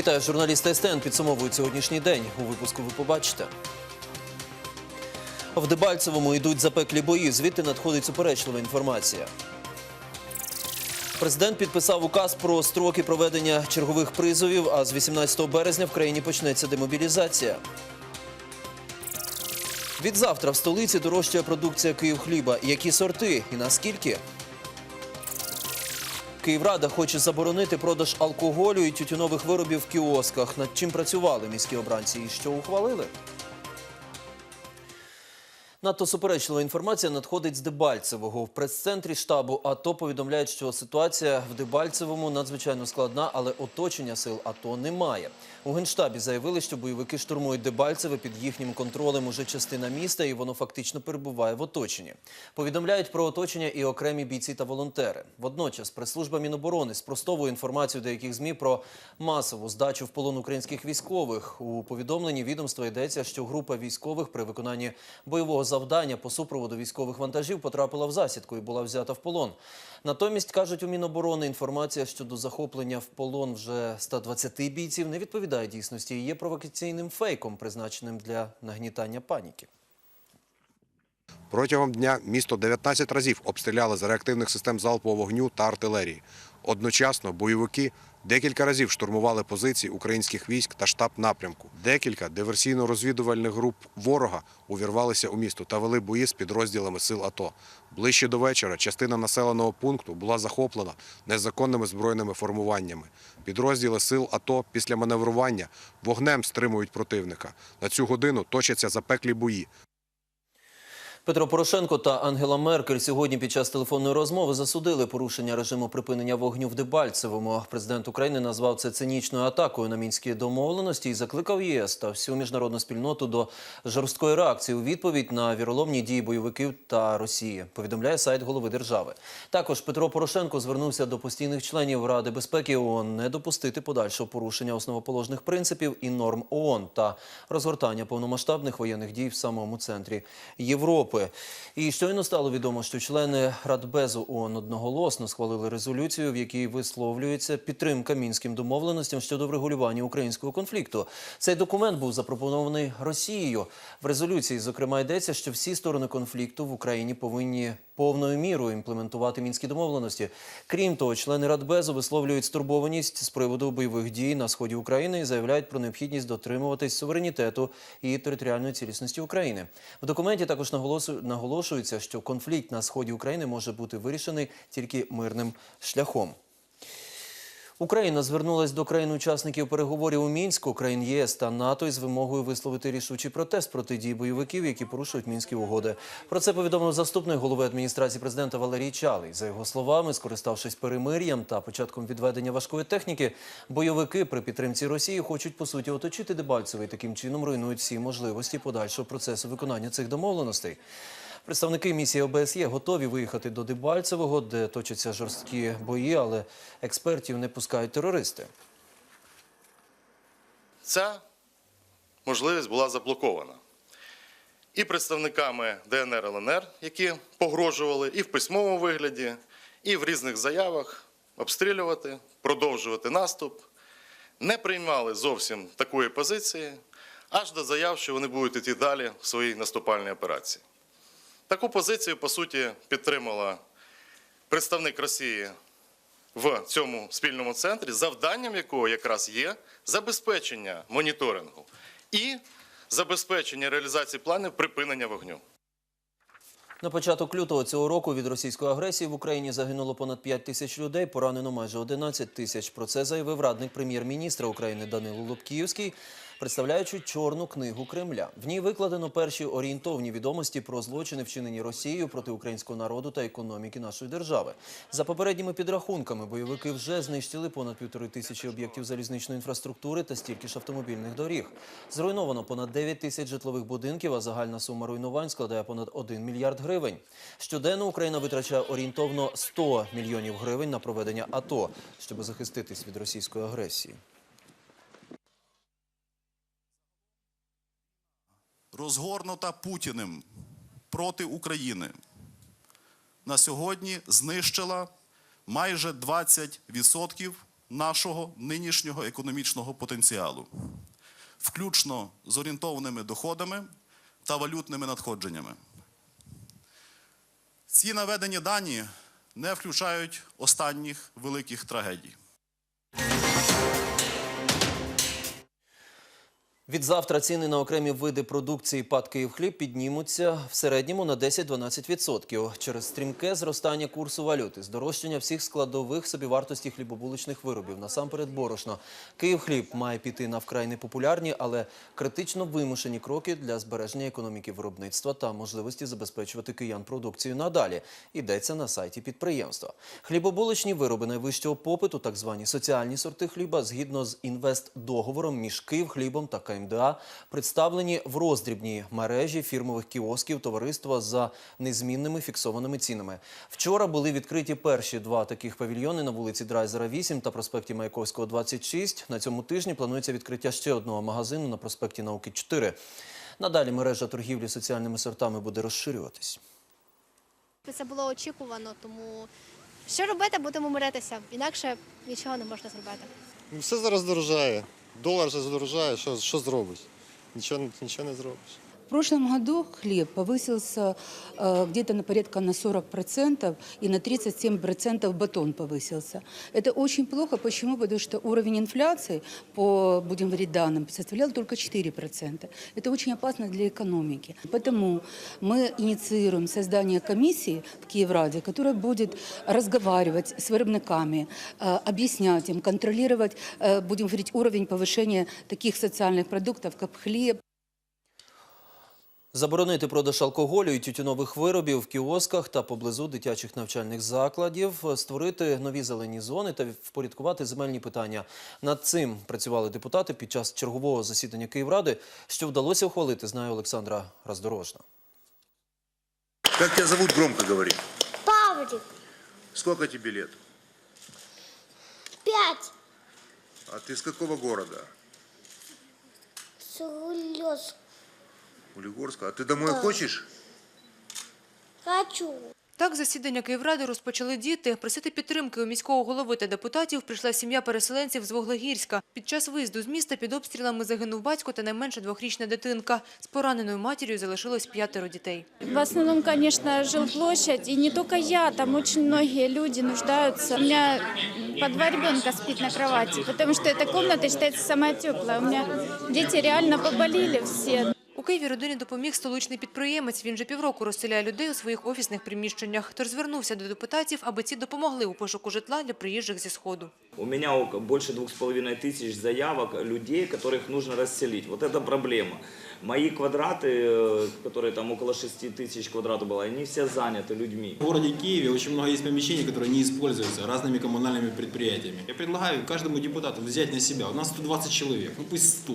Вітаю, журналісти СТН підсумовують сьогоднішній день. У випуску ви побачите. В Дебальцевому йдуть запеклі бої. Звідти надходить суперечлива інформація. Президент підписав указ про строки проведення чергових призовів, а з 18 березня в країні почнеться демобілізація. Від завтра в столиці дорожчає продукція Київхліба. Які сорти і наскільки? Київрада хоче заборонити продаж алкоголю і тютюнових виробів в кіосках. Над чим працювали міські обранці і що ухвалили? Надто суперечлива інформація надходить з Дебальцевого. В прес-центрі штабу АТО повідомляють, що ситуація в Дебальцевому надзвичайно складна, але оточення сил АТО немає. У генштабі заявили, що бойовики штурмують Дебальцеве під їхнім контролем уже частина міста, і воно фактично перебуває в оточенні. Повідомляють про оточення і окремі бійці та волонтери. Водночас прес-служба Міноборони спростовує інформацію деяких змі про масову здачу в полон українських військових. У повідомленні відомства йдеться, що група військових при виконанні бойового завдання по супроводу військових вантажів потрапила в засідку і була взята в полон. Натомість кажуть у Міноборони, інформація щодо захоплення в полон вже 120 бійців не відповідає дійсності і є провокаційним фейком, призначеним для нагнітання паніки. Протягом дня місто 19 разів обстріляли з реактивних систем залпового вогню та артилерії. Одночасно бойовики декілька разів штурмували позиції українських військ та штаб напрямку. Декілька диверсійно-розвідувальних груп ворога увірвалися у місто та вели бої з підрозділами сил АТО. Ближче до вечора частина населеного пункту була захоплена незаконними збройними формуваннями. Підрозділи сил АТО після маневрування вогнем стримують противника. На цю годину точаться запеклі бої. Петро Порошенко та Ангела Меркель сьогодні під час телефонної розмови засудили порушення режиму припинення вогню в Дебальцевому. Президент України назвав це цинічною атакою на мінські домовленості і закликав ЄС та всю міжнародну спільноту до жорсткої реакції у відповідь на віроломні дії бойовиків та Росії. Повідомляє сайт голови держави. Також Петро Порошенко звернувся до постійних членів Ради безпеки ООН не допустити подальшого порушення основоположних принципів і норм ООН та розгортання повномасштабних воєнних дій в самому центрі Європи. І щойно стало відомо, що члени Радбезу ООН одноголосно схвалили резолюцію, в якій висловлюється підтримка мінським домовленостям щодо врегулювання українського конфлікту. Цей документ був запропонований Росією. В резолюції, зокрема, йдеться, що всі сторони конфлікту в Україні повинні повною мірою імплементувати мінські домовленості. Крім того, члени Радбезу висловлюють стурбованість з приводу бойових дій на сході України і заявляють про необхідність дотримуватись суверенітету і територіальної цілісності України. В документі також наголошується, що конфлікт на сході України може бути вирішений тільки мирним шляхом. Україна звернулась до країн-учасників переговорів у Мінську, країн ЄС та НАТО із вимогою висловити рішучий протест проти дій бойовиків, які порушують мінські угоди. Про це повідомив заступник голови адміністрації президента Валерій Чалий. За його словами, скориставшись перемир'ям та початком відведення важкої техніки, бойовики при підтримці Росії хочуть по суті оточити Дебальцеве і таким чином руйнують всі можливості подальшого процесу виконання цих домовленостей. Представники місії ОБСЄ готові виїхати до Дебальцевого, де точаться жорсткі бої, але експертів не пускають терористи. Ця можливість була заблокована і представниками ДНР ЛНР, які погрожували і в письмовому вигляді, і в різних заявах обстрілювати, продовжувати наступ, не приймали зовсім такої позиції, аж до заяв, що вони будуть йти далі в своїй наступальній операції. Таку позицію, по суті, підтримала представник Росії в цьому спільному центрі, завданням якого якраз є забезпечення моніторингу і забезпечення реалізації планів припинення вогню. На початок лютого цього року від російської агресії в Україні загинуло понад 5 тисяч людей, поранено майже 11 тисяч. Про це заявив радник прем'єр-міністра України Данило Лубківський, представляючи чорну книгу Кремля. В ній викладено перші орієнтовні відомості про злочини, вчинені Росією проти українського народу та економіки нашої держави. За попередніми підрахунками, бойовики вже знищили понад півтори тисячі об'єктів залізничної інфраструктури та стільки ж автомобільних доріг. Зруйновано понад 9 тисяч житлових будинків, а загальна сума руйнувань складає понад 1 мільярд гривень. Щоденно Україна витрачає орієнтовно 100 мільйонів гривень на проведення АТО, щоб захиститись від російської агресії. Розгорнута Путіним проти України на сьогодні знищила майже 20% нашого нинішнього економічного потенціалу, включно з орієнтованими доходами та валютними надходженнями. Ці наведені дані не включають останніх великих трагедій. Від завтра ціни на окремі види продукції ПАТ «Київхліб» піднімуться в середньому на 10-12% через стрімке зростання курсу валюти, здорожчання всіх складових собівартості хлібобуличних виробів, насамперед борошно. «Київхліб» має піти на вкрай непопулярні, але критично вимушені кроки для збереження економіки виробництва та можливості забезпечувати киян продукцією надалі. Йдеться на сайті підприємства. Хлібобуличні вироби найвищого попиту, так звані соціальні сорти хліба, згідно з інвестдоговором між «Київхлібом» та КМДА, представлені в роздрібній мережі фірмових кіосків товариства за незмінними фіксованими цінами. Вчора були відкриті перші два таких павільйони на вулиці Драйзера 8 та проспекті Маяковського 26. На цьому тижні планується відкриття ще одного магазину на проспекті Науки 4. Надалі мережа торгівлі соціальними сортами буде розширюватись. Це було очікувано, тому що робити, будемо миритися. Інакше нічого не можна зробити. Ну, Все зараз дорожає. Долар вже здорожає, що, що зробиш? Нічого, нічого не зробиш. Прошлом году хлеб повысился э, где-то на порядка на 40% и на 37% батон повысился. Это очень плохо. Почему? Потому что уровень инфляции, по, будем говорить, данным, составлял только 4%. Это очень опасно для экономики. Поэтому мы инициируем создание комиссии в Киевраде, которая будет разговаривать с виробниками, э, объяснять им, контролировать, э, будем говорить, уровень повышения таких социальных продуктов, как хлеб, Заборонити продаж алкоголю і тютюнових виробів в кіосках та поблизу дитячих навчальних закладів, створити нові зелені зони та впорядкувати земельні питання. Над цим працювали депутати під час чергового засідання Київради. Що вдалося ухвалити, знає Олександра Роздорожна. Как тебя зовут, громко говори. Павлик, Сколько тебе лет? пять, А ты с какого города? Сурулёс, Улигорска. А ты домой хочешь? хочу. Так, засідання Київради розпочали діти. Просити підтримки у міського голови та депутатів прийшла сім'я переселенців з Вуглегірська. Під час виїзду з міста під обстрілами загинув батько та найменша двохрічна дитинка. З пораненою матір'ю залишилось п'ятеро дітей. В основном, конечно, жилплощадь. И не только я, там очень многие люди нуждаются. У меня по два ребенка спит на кровати, потому что эта комната считается самая теплая. У меня дети реально поболели все. У Києві родині допоміг столичний підприємець. Він же півроку розселяє людей у своїх офісних приміщеннях. Тож звернувся до депутатів, аби ці допомогли у пошуку житла для приїжджих зі Сходу. У меня ок- больше двух с половиной тысяч заявок людей, которых нужно расселить. Вот это проблема. Мои квадраты, э, которые там около 6 тысяч квадратов было, они все заняты людьми. В городе Киеве очень много есть помещений, которые не используются разными коммунальными предприятиями. Я предлагаю каждому депутату взять на себя, у нас 120 человек, ну пусть 100,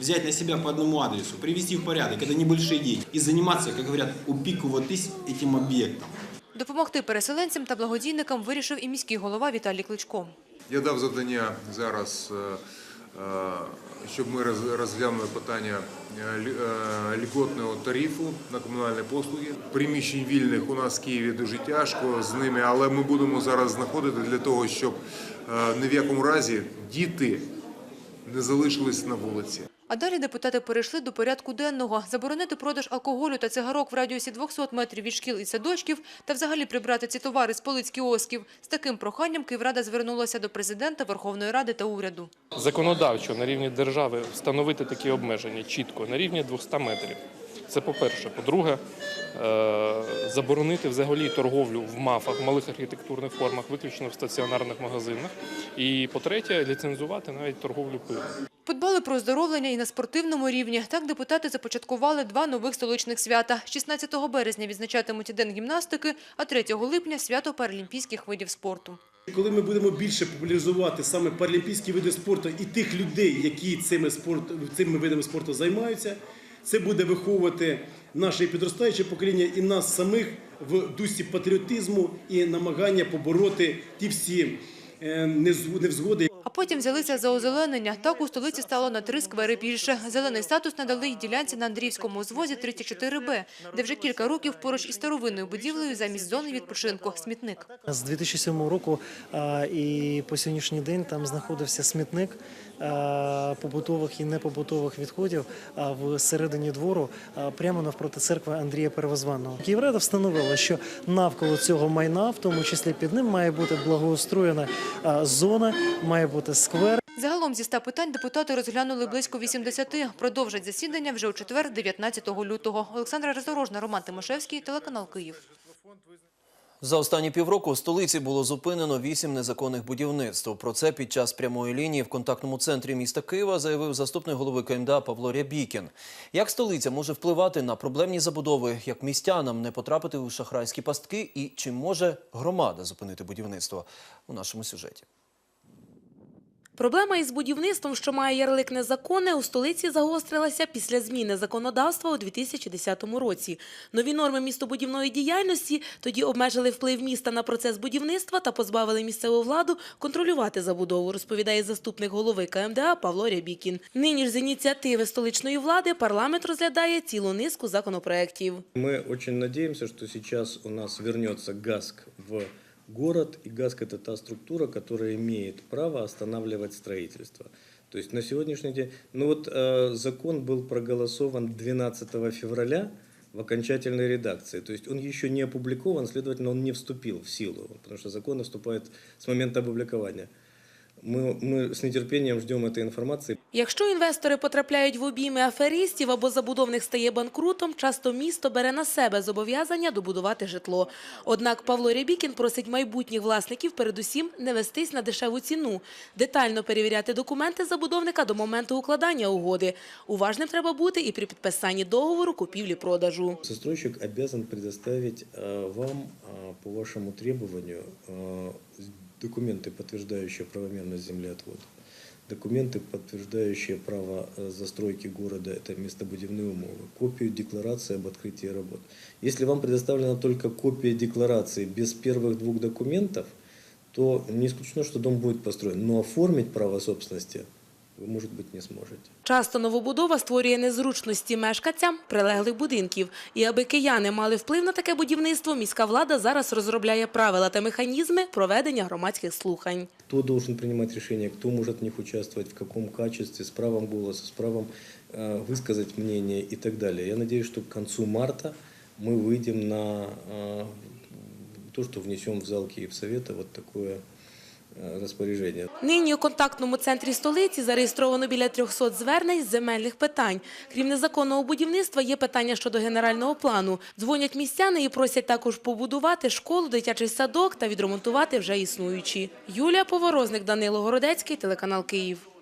взять на себя по одному адресу, привести в порядок, это небольшие деньги, и заниматься, как говорят, упиковатись этим объектом. Допомогти переселенцям та благодійникам вирішив і міський голова Віталій Кличко. Я дав завдання зараз, е, е, щоб ми роз- розглянули питання е, лі- е, льготного тарифу на комунальні послуги. Приміщень вільних у нас в Києві дуже тяжко з ними, але ми будемо зараз знаходити для того, щоб е, ні в якому разі діти не залишились на вулиці. А далі депутати перейшли до порядку денного. Заборонити продаж алкоголю та цигарок в радіусі 200 метрів від шкіл і садочків та взагалі прибрати ці товари з полиць кіосків. З таким проханням Київрада звернулася до президента, Верховної Ради та уряду. законодавчо на рівні держави встановити такі обмеження чітко на рівні 200 метрів. Це по-перше. По-друге, е, заборонити взагалі торговлю в мафах, в малих архітектурних формах, виключно в стаціонарних магазинах. І по-третє, ліцензувати навіть торговлю пивом. Подбали про оздоровлення і на спортивному рівні. Так депутати започаткували два нових столичних свята. 16 березня відзначатимуть День гімнастики, а 3 липня – свято паралімпійських видів спорту. Коли ми будемо більше популяризувати саме паралімпійські види спорту і тих людей, які цими, спорт, цими видами спорту займаються, це буде виховувати наше підростаюче покоління і нас самих в дусі патріотизму і намагання побороти ті всі невзгоди. незгоди. А потім взялися за озеленення. Так у столиці стало на три сквери більше. Зелений статус надали й ділянці на Андріївському узвозі 34Б, де вже кілька років поруч із старовинною будівлею замість зони відпочинку – смітник. З 2007 року і по сьогоднішній день там знаходився смітник побутових і непобутових відходів в середині двору, прямо навпроти церкви Андрія Первозваного. Київрада встановила, що навколо цього майна, в тому числі під ним, має бути благоустроєна зона, має бути сквер. Загалом зі 100 питань депутати розглянули близько 80. Продовжать засідання вже у четвер, 19 лютого. Олександра Резорожна, Роман Тимошевський, телеканал Київ. За останні півроку у столиці було зупинено вісім незаконних будівництв. Про це під час прямої лінії в контактному центрі міста Києва заявив заступник голови КМДА Павло Рябікін. Як столиця може впливати на проблемні забудови, як містянам не потрапити у шахрайські пастки і чи може громада зупинити будівництво у нашому сюжеті? Проблема із будівництвом, що має ярлик незаконне, у столиці загострилася після зміни законодавства у 2010 році. Нові норми містобудівної діяльності тоді обмежили вплив міста на процес будівництва та позбавили місцеву владу контролювати забудову, розповідає заступник голови КМДА Павло Рябікін. Нині ж з ініціативи столичної влади парламент розглядає цілу низку законопроєктів. Мы очень надеемся, что сейчас у нас вернется ГАСК в город, и ГАСК это та структура, которая имеет право останавливать строительство. То есть на сегодняшний день, ну вот э, закон был проголосован 12 февраля в окончательной редакции. То есть он еще не опубликован, следовательно, он не вступил в силу, потому что закон вступает с момента опубликования. Мы, мы с нетерпением ждем этой информации. Якщо інвестори потрапляють в обійми аферистів або забудовник стає банкрутом, часто місто бере на себе зобов'язання добудувати житло. Однак Павло Рябікін просить майбутніх власників передусім не вестись на дешеву ціну, детально перевіряти документи забудовника до моменту укладання угоди. Уважним треба бути і при підписанні договору купівлі-продажу. Застройщик обязан предоставить э, вам э, по вашему требованию э, документы, подтверждающие правомерность землеотвода, Документы, подтверждающие право э, застройки города, это местобудивные умовы, копию декларации об открытии работ. Если вам предоставлена только копия декларации без первых двух документов, то не исключено, что дом будет построен, но оформить право собственности вы, может быть, не сможете. Часто новобудова створює незручності мешканцям прилеглих будинків. І аби кияни мали вплив на таке будівництво, міська влада зараз розробляє правила та механізми проведення громадських слухань. Кто должен принимать решения, кто может в них участвовать, в каком качестве, с правом голоса, с правом э, высказать мнение и так далее. Я надеюсь, что к концу марта мы выйдем на э, то, что внесем в зал Киевсовета вот такое э. Нині у контактному центрі столиці зареєстровано біля 300 звернень з земельних питань. Крім незаконного будівництва, є питання щодо генерального плану. Дзвонять містяни і просять також побудувати школу, дитячий садок та відремонтувати вже існуючі. Юлія Поворозник, Данило Городецький, телеканал Київ.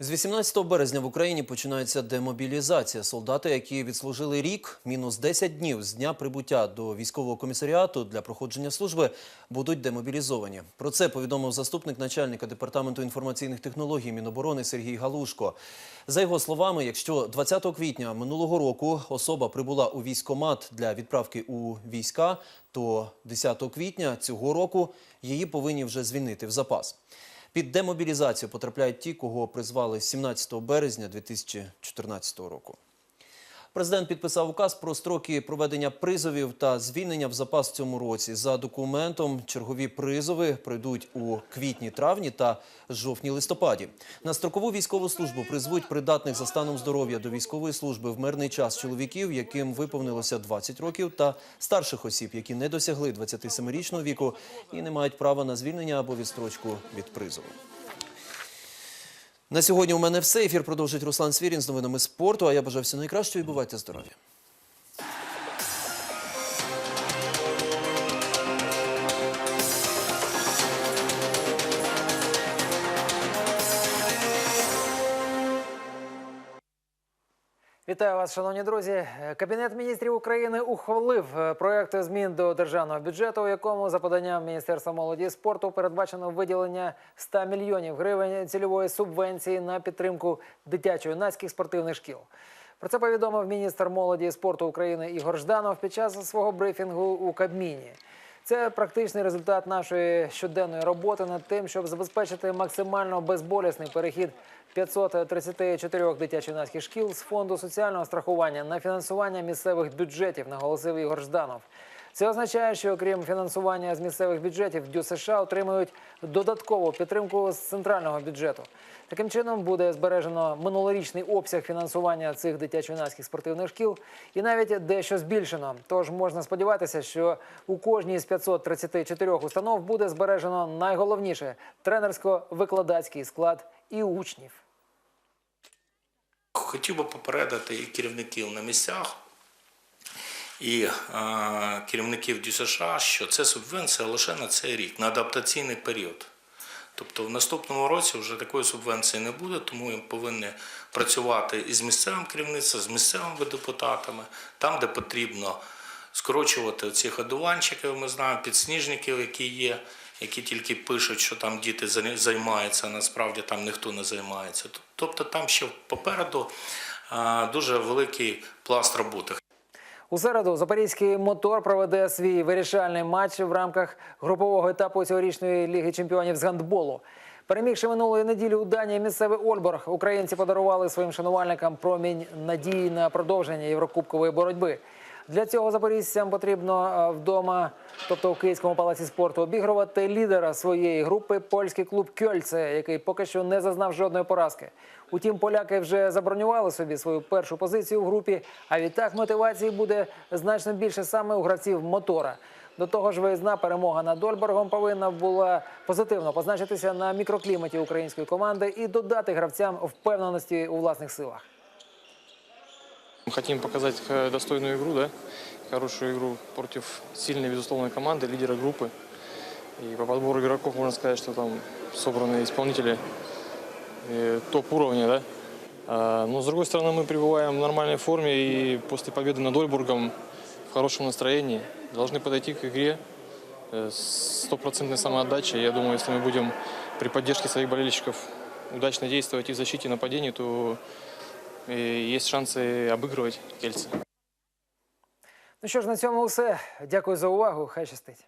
З 18 березня в Україні починається демобілізація. Солдати, які відслужили рік, мінус 10 днів з дня прибуття до військового комісаріату для проходження служби, будуть демобілізовані. Про це повідомив заступник начальника департаменту інформаційних технологій Міноборони Сергій Галушко. За його словами, якщо 20 квітня минулого року особа прибула у військкомат для відправки у війська, то 10 квітня цього року її повинні вже звільнити в запас. Під демобілізацію потрапляють ті, кого призвали з 17 березня 2014 року. Президент підписав указ про строки проведення призовів та звільнення в запас в цьому році. За документом чергові призови пройдуть у квітні-травні та жовтні-листопаді. На строкову військову службу призвуть придатних за станом здоров'я до військової служби в мирний час чоловіків, яким виповнилося 20 років, та старших осіб, які не досягли 27-річного віку і не мають права на звільнення або відстрочку від призову. На сьогодні у мене все. Ефір продовжить Руслан Свірін з новинами спорту. А я бажаю всього найкращого і бувайте здорові. Вітаю вас, шановні друзі. Кабінет міністрів України ухвалив е, проект змін до державного бюджету, у якому за поданням Міністерства молоді і спорту передбачено виділення 100 мільйонів гривень цільової субвенції на підтримку дитячо-юнацьких спортивних шкіл. Про це повідомив міністр молоді і спорту України Ігор Жданов під час свого брифінгу у Кабміні. Це практичний результат нашої щоденної роботи над тим, щоб забезпечити максимально безболісний перехід 534 дитячо-юнацьких шкіл з фонду соціального страхування на фінансування місцевих бюджетів, наголосив Ігор Жданов. Це означає, що окрім фінансування з місцевих бюджетів, ДЮ США отримують додаткову підтримку з центрального бюджету. Таким чином буде збережено минулорічний обсяг фінансування цих дитячо-юнацьких спортивних шкіл і навіть дещо збільшено. Тож можна сподіватися, що у кожній з 534 установ буде збережено найголовніше тренерсько-викладацький склад і учнів. Хотів би попередити і керівників на місцях, і е, керівників ДЮСШ, що це субвенція лише на цей рік, на адаптаційний період. Тобто в наступному році вже такої субвенції не буде, тому ми повинні працювати із місцевим керівництвом, з місцевими депутатами, там, де потрібно скорочувати ці ходуванчиків, ми знаємо, підсніжників, які є, які тільки пишуть, що там діти займаються, а насправді там ніхто не займається. Тобто там ще попереду дуже великий пласт роботи. У середу Запорізький мотор проведе свій вирішальний матч в рамках групового етапу цьогорічної ліги чемпіонів з гандболу. Перемігши минулої неділі у Данії місцевий Ольборг, українці подарували своїм шанувальникам промінь надії на продовження єврокубкової боротьби. Для цього запорізцям потрібно е, вдома, тобто у Київському палаці спорту, обігрувати лідера своєї групи польський клуб Кьольце, який поки що не зазнав жодної поразки. Утім, поляки вже забронювали собі свою першу позицію в групі, а відтак мотивації буде значно більше саме у гравців мотора. До того ж, виїзна перемога над Ольборгом повинна була позитивно позначитися на мікрокліматі української команди і додати гравцям впевненості у власних силах. Хотим показать э, достойную игру, да? Хорошую игру против сильной, безусловной команды, лидера группы. И по подбору игроков можно сказать, что там собраны исполнители э, топ-уровня, да? А, но с другой стороны, мы пребываем в нормальной форме и после победы над Ольбургом в хорошем настроении. Должны подойти к игре э, с стопроцентной самоотдачей. Я думаю, если мы будем при поддержке своих болельщиков удачно действовать и в защите, и нападении, то э, есть шансы обыгрывать кельцы. Ну що ж, на цьому все. Дякую за увагу. Хай щастить.